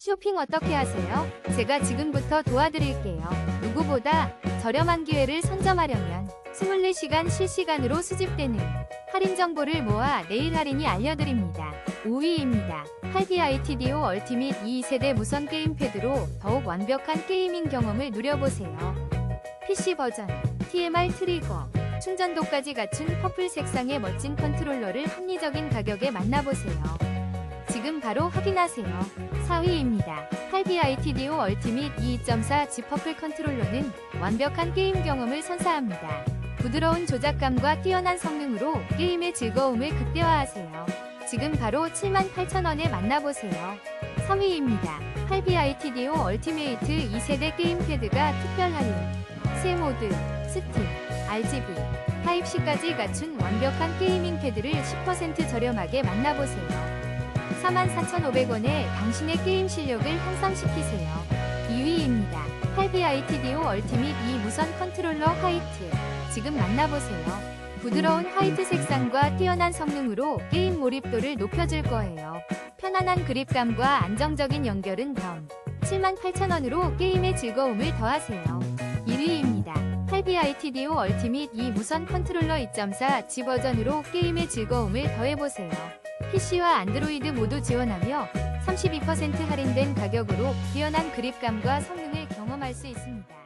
쇼핑 어떻게 하세요? 제가 지금부터 도와드릴게요. 누구보다 저렴한 기회를 선점하려면 24시간 실시간으로 수집되는 할인 정보를 모아 내일 할인이 알려드립니다. 5위입니다. 8BITDO 얼티밋 2세대 무선 게임 패드로 더욱 완벽한 게이밍 경험을 누려보세요. PC 버전, TMR 트리거, 충전도까지 갖춘 퍼플 색상의 멋진 컨트롤러를 합리적인 가격에 만나보세요. 지금 바로 확인하세요. 4위입니다. 8BITDO 얼티밋 2.4 G 퍼플 컨트롤러는 완벽한 게임 경험을 선사합니다. 부드러운 조작감과 뛰어난 성능으로 게임의 즐거움을 극대화하세요. 지금 바로 78,000원에 만나보세요. 3위입니다. 8BITDO 얼티메이트 2세대 게임패드가 특별 할인. 새 모드, 스팀, RGB, 타입C까지 갖춘 완벽한 게이밍 패드를 10% 저렴하게 만나보세요. 44,500원에 당신의 게임 실력을 향상시키세요. 2위입니다. 8BITDO 얼티밋 2 무선 컨트롤러 화이트. 지금 만나보세요. 부드러운 화이트 색상과 뛰어난 성능으로 게임 몰입도를 높여줄 거예요. 편안한 그립감과 안정적인 연결은 덤. 78,000원으로 게임의 즐거움을 더하세요. 1위입니다. 8BITDO 얼티밋 2 무선 컨트롤러 2.4 G 버전으로 게임의 즐거움을 더해보세요. PC와 안드로이드 모두 지원하며 32% 할인된 가격으로 뛰어난 그립감과 성능을 경험할 수 있습니다.